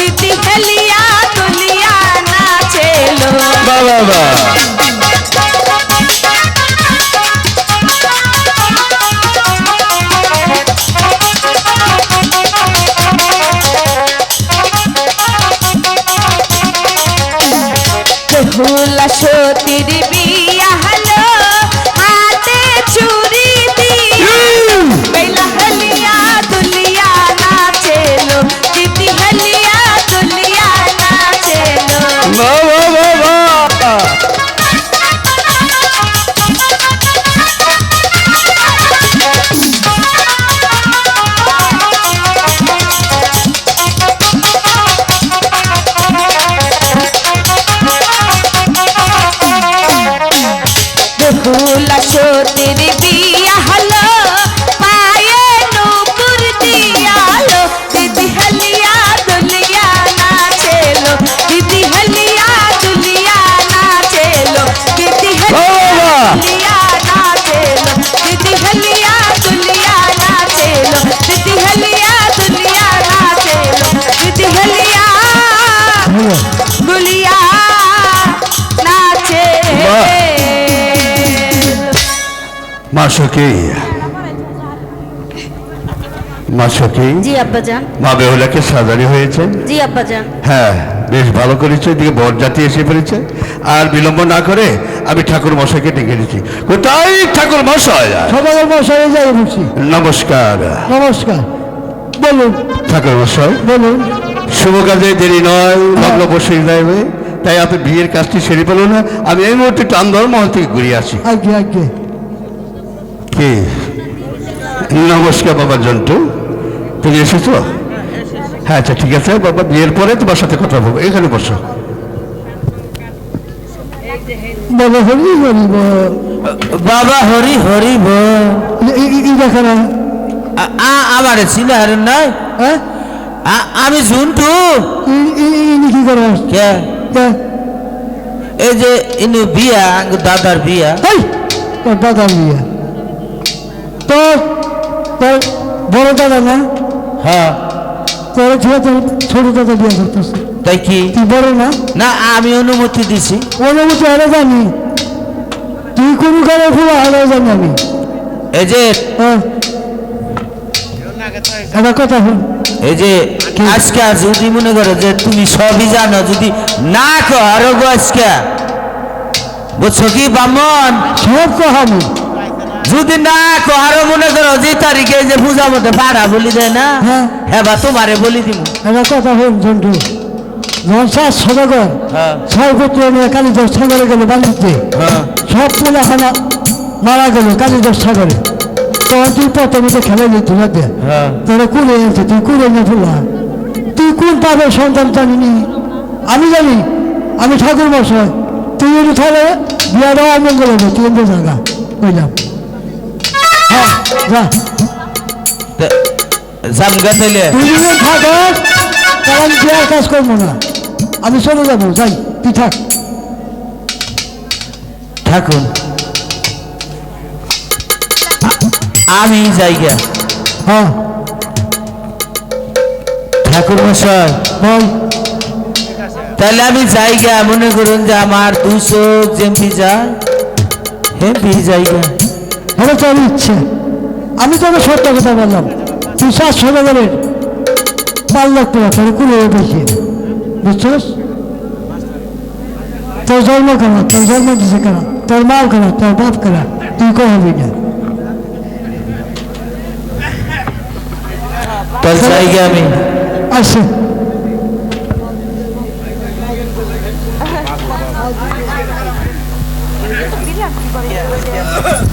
দিদি হেলিয়া তুলিয়া নাচেলো বাবা বাবা মা সখী মা সখী জি আব্বাজান। মা বেহুলাকে সাজানি হয়েছে? জি আব্বাজান। হ্যাঁ বেশ ভালো করেছে এদিকে বরজাতি এসে পড়েছে। আর বিলম্ব না করে আমি ঠাকুর মশাইকে ডেকে নিচ্ছি। কোথায় ঠাকুর মশাই? মশাই যাই বলছি। নমস্কার। নমস্কার। বলুন। ঠাকুর মশাই। বলুন। শুভ কাজে দেরি নয় লগ্ন বসে যাবে তাই আপনি বিয়ের কাজটি সেরে পেল না। আমি এই মুহূর্তে টান্দর মহল থেকে ঘুরে আসি। আগে আগে কি? নমস্কার বাবা জন্টু। তুমি এসেছ? হ্যাঁ আচ্ছা ঠিক আছে বাবা বিয়ের পরে তোমার সাথে কথা বলব। এখানে বসো। বলো হরি হরি বাবা হরি হরি বল। ই দেখা না। আ- আ- আমার চিনার নাই? হ্যাঁ? আ- আমি ঝুন্টু ই- ই- ইনি কি করে? এই যে ইনু বিয়া দাদার বিয়া। এই তোর দাদা বিয়ে। তোর তোর বড় দাদা না? হ্যাঁ। তোর ছেলে তোর ছোট দাদা বিয়ে করতেছে। তাই কি? তুই বড় না? না আমি অনুমতি দিছি। অনুমতি হলে জানি। তুই কোন কালে ফুলা হলে জানি আমি। এই যে হ্যাঁ। একটা কথা হল এই যে আজকে যদি মনে করো যে তুমি সবই জানো যদি না করো গো আজকে। বুঝছ কি বামন? সব কহানি যদি না কহারো মনে করো যে তারিখে যে পূজা মতে ভাড়া বলি দেয় না হ্যাঁ। হ্যাঁ বা তোমারে বলি দিব একটা কথা হল জন্টু নশার সদাগর হ্যাঁ। ছয় পুত্র নিয়ে কালীদর সাগরে গেল বাণিজ্যে। হ্যাঁ। সব খানা মারা গেল কালীদর সাগরে। তখন তুই প্রথমে তো খেলে নিতে হবে হ্যাঁ। তোরা কুড়ে এনেছে তুই কুড়ে নিয়ে ফুলা। তুই কোন পাবে সন্তান জানিনি? আমি জানি আমি ঠাকুর বসাই তুই যদি তাহলে বিয়াটা অমঙ্গল হবে তুই এমনি জায়গা বুঝলাম হ্যাঁ জামগা তাইলে। তুই যদি থাকস তাহলে আমি বিয়ার কাজ করব না। আমি চলে যাব যাই তুই থাক। থাকুন। আমি জায়গা হ্যাঁ। ঠাকুর মশাই। বল। তাহলে আমি যাই জায়গা মনে করুন যে আমার দুশো জেমপি যায় হেমপি জায়গা হবে তোর ইচ্ছে। আমি তোকে সত্য কথা বললাম। তুই সাত গেলেন পাঁচ লাখ টাকা কুড়ে বেশি বুঝছিস? তোর জন্ম কেন? তোর জন্ম দিছে কেন? তোর মাও কেন? তোর বাপ কেন? তুই কো হবি না আমি। আসছে।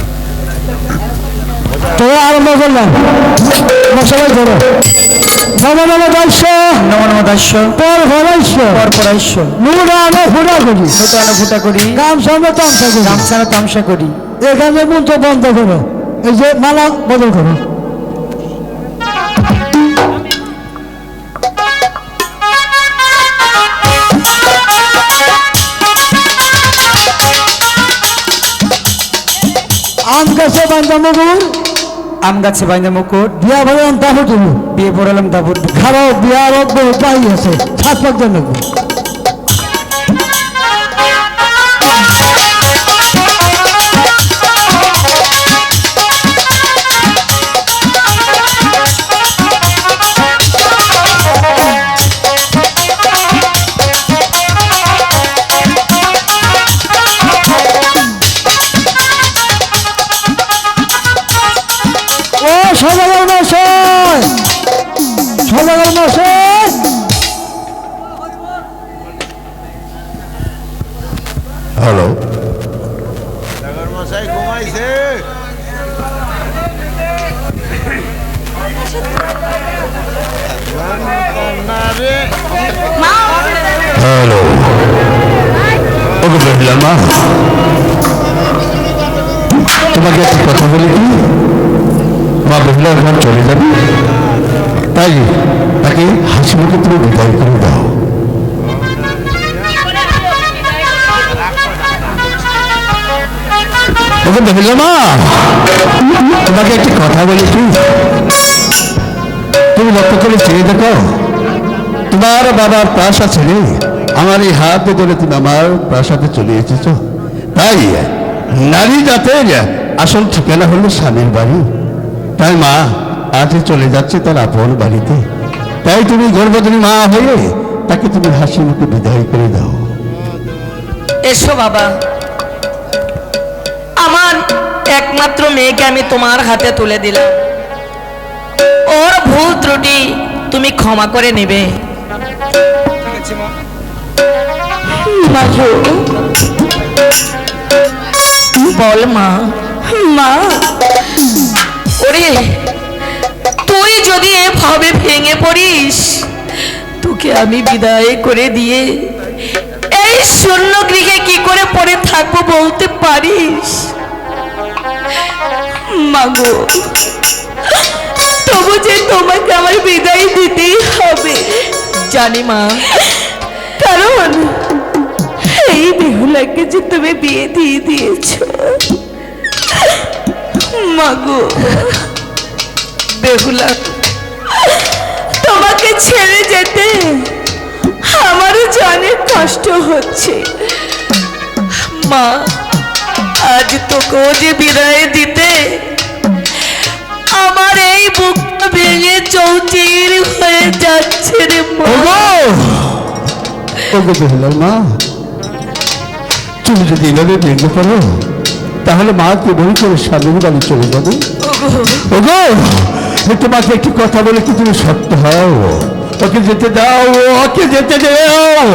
তো আরম্ভ করলাম। মশাই ধরো। নম নম দাস্য। নম নম দাস্য। পর ভরাইশ্য পর পরাইশ্য নুরা ফুটা করি। নূতন ফুটা করি। গাম সঙ্গে তামসা করি। গামছানা তামসা করি। এখানে মন্ত্র বন্ধ করো। এই যে মালা বদল করো। আম গাছে বান্ধা মগুর আম গাছে বাইন্দা মুকুট। বিয়া ভরে আম দাফু তুমি বিয়ে পড়ালাম দাবুর খারাপ বিয়ার অব্দ উপায় আছে সাত পাঁচ জন তোমাকে একটা কথা বলি কি? মা বেহুলা ঘর চলে যাবে। তাই তাকে হাসি মুখে তুমি বিদায় করে দাও। ওকে বেহুলা মা। তোমাকে একটি কথা বলি কি? তুমি লক্ষ্য করে চেয়ে দেখো, তোমার বাবার প্রাসাদ ছেড়ে আমার এই হাতে ধরে তুমি আমার প্রাসাদে চলে এসেছ। তাই, নারী জাতের আসল ঠিকানা হলো স্বামীর বাড়ি। তাই মা আজ চলে যাচ্ছে তার আপন বাড়িতে। তাই তুমি গর্ভবতী মা হয়ে তাকে তুমি হাসি মুখে বিদায় করে দাও। এসো বাবা। আমার একমাত্র মেয়েকে আমি তোমার হাতে তুলে দিলাম। ওর ভুল ত্রুটি তুমি ক্ষমা করে নেবে। বল মা। মা, ওরে, তুই যদি এভাবে ভেঙে পড়িস, তোকে আমি বিদায় করে দিয়ে এই শূন্য গৃহে কি করে পড়ে থাকব বলতে পারিস? মাগো তবু যে তোমাকে আমার বিদায় দিতেই হবে, জানি মা। কারণ এই বেহুলাকে যে তুমি বিয়ে দিয়ে দিয়েছ মাগো। বেহুলা তোমাকে ছেড়ে যেতে আমারও জানে কষ্ট হচ্ছে। মা আজ তোকেও যে বিদায় দিতে আমার এই বুকটা ভেঙে চৌচির হয়ে যাচ্ছে রে মা তুমি যদি এভাবে ভেঙে পড়ো তাহলে মা কেবল করে স্বামীর বাড়ি চলে যাবে? ওগো তোমাকে একটি কথা বলে কি তুমি সত্য হও? ওকে যেতে দাও ওকে যেতে দাও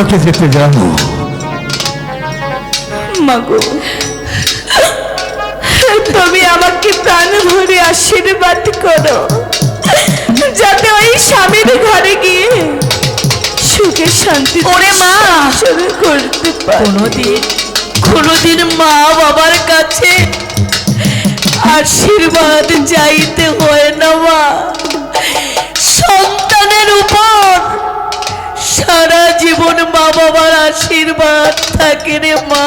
ওকে যেতে দাও। মাগো তুমি আমাকে প্রাণ ভরে আশীর্বাদ করো যাতে ওই স্বামীর ঘরে গিয়ে সুখে শান্তি ওরে মা! শুরু করতে পারি। কোনোদিন কোনোদিন মা বাবার কাছে আশীর্বাদ চাইতে হয় না মা। সন্তানের উপর সারা জীবন মা বাবার আশীর্বাদ থাকে রে মা।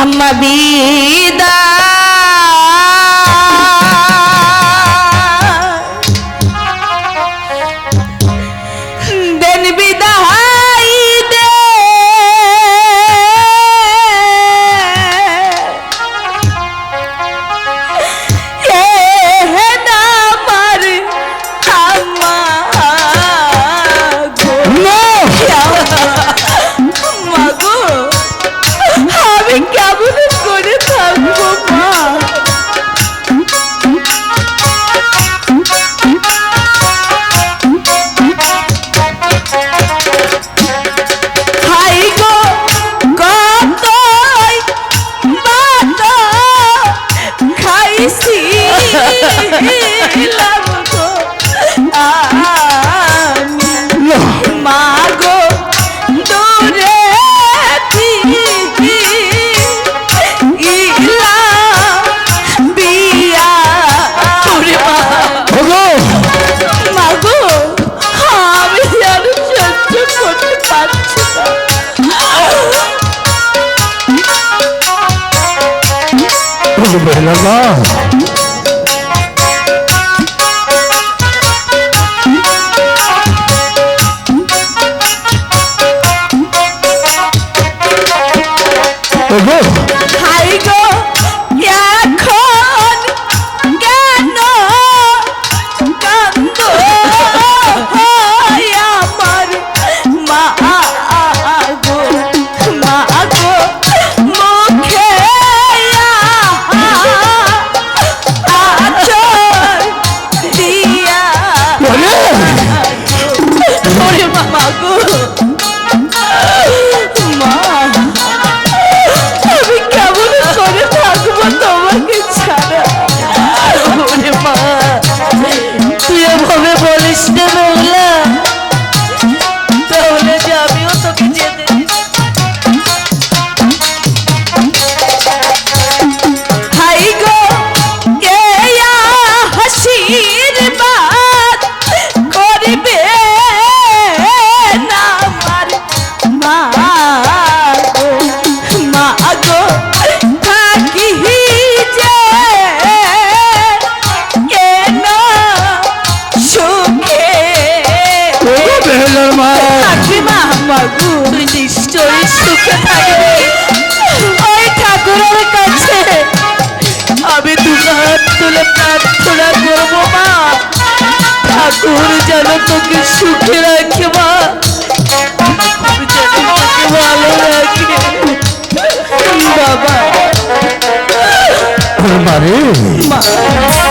আম্মা বিদা ওগো বেহুলার মা ঠাকুর যেন তোকে সুখে রাখে মা। যেন তোকে ভালো রাখে। বাবা। মা।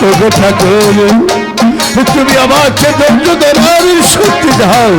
তোকে ঠাকুর তুমি আমাকে ধৈর্য ধরার শক্তি দাও।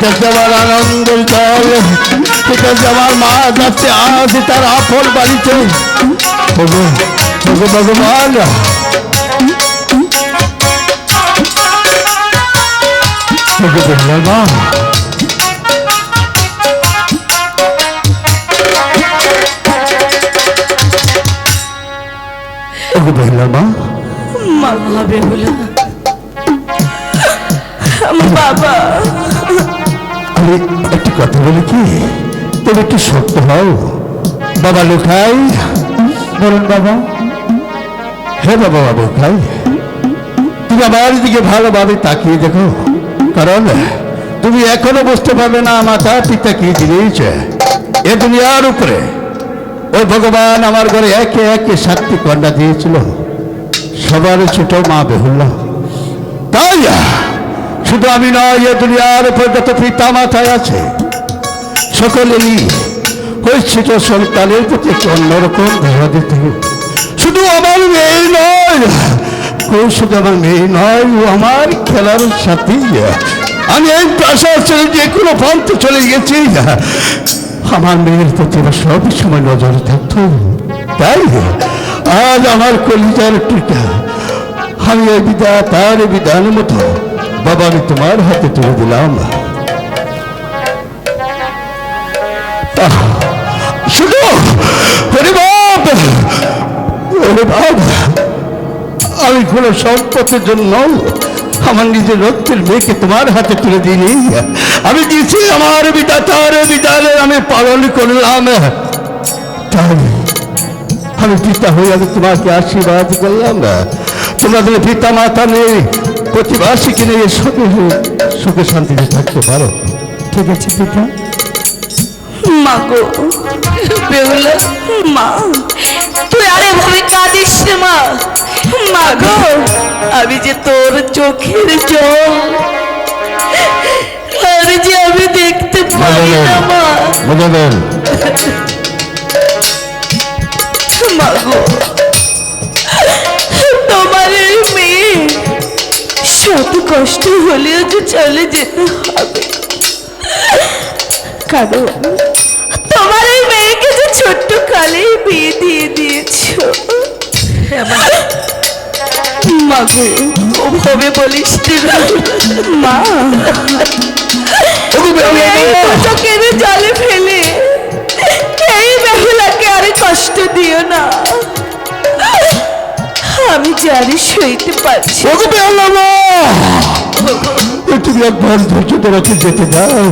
এটা যে আমার আনন্দের জল এটা যে আমার মা যাচ্ছে আজ তার আপন বাড়িতে ওগো, ওগো ভগবান ওগো আমি একটি কথা বলি কি? তুমি একটু শক্ত হও। বাবা লোখাই বলুন বাবা। হে বাবা, বাবু খাই তুমি আমার দিকে ভালোভাবে তাকিয়ে দেখো। কারণ তুমি এখনও বুঝতে পারবে না মাতা পিতা কি জিনিস। এ দুনিয়ার উপরে ওই ভগবান আমার ঘরে একে একে সাতটি কন্যা দিয়েছিল। সবার ছোট মা বেহুল্লা। তাই শুধু আমি নয়, এ দুনিয়ার উপর যত পিতা মাথায় আছে সকলেরই ওই ছোট সন্তানের প্রতি একটু অন্যরকম ধারা দিতে। শুধু আমার মেয়ে নয় শুধু আমার মেয়ে নয়, ও আমার খেলার সাথী। আমি এই প্রাসাদ ছেড়ে যে কোনো প্রান্তে চলে গেছি। আমার মেয়ের প্রতি সব সময় নজর থাকতো। তাই আজ আমার কলিজার টিকা, আমি এই বিদা তার বিধানের মতো বাবা আমি তোমার হাতে তুলে দিলাম। ওরে আমি কোনো সম্পদের জন্য আমার নিজের রক্তের মেয়েকে তোমার হাতে তুলে দিইনি। আমি দিয়েছি আমার বিদাতার বিদালে আমি পালন করলাম। তাই আমি পিতা হয়ে আমি তোমাকে আশীর্বাদ করলাম। তোমাদের পিতা মাতা নেই প্রতিবাসীকে নিয়ে সুখে সুখে শান্তিতে থাকতে পারো। ঠিক আছে পিতা। মা গো বেহুলা মা তুই আরে ভাবে কাঁদিস মা। মা গো আমি যে তোর চোখের জল আর যে আমি দেখতে পারি না মা। মা গো কষ্ট হলেও যে চলে যেতে হবে। কারণ তোমার এই মেয়েকে যে ছোট্ট কালেই বিয়ে দিয়ে দিয়েছ। মাগো ওভাবে বলিস। মা জলে ফেলে। এই বেহুলাকে আরে কষ্ট দিও না। আমি জানি সইতে পারছি তুমি একবার ধৈর্য ধরে যেতে দাও।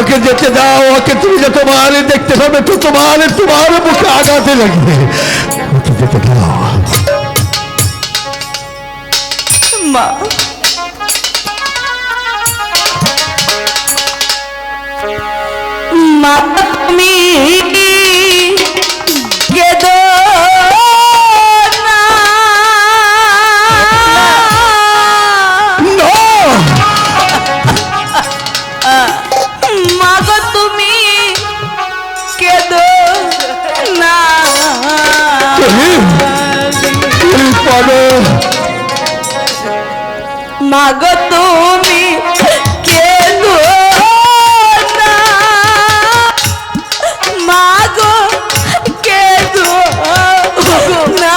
ওকে যেতে দাও ওকে তুমি যে তোমার দেখতে পাবে তো তোমার তোমার মুখে আঘাতে লাগবে। ওকে যেতে দাও। মা। মা। পারো মাগো তুমি মাগো না?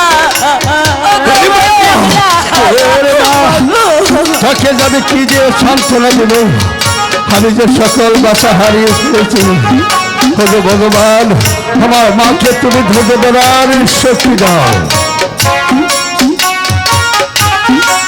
ওরে যাবে কি যে সান্ত্বনা দেব আমি যে সকল বাসা হারিয়ে ফেলেছি ভগবান আমার মাকে তুমি ধরে ধরার শক্তি দাও। Thank you.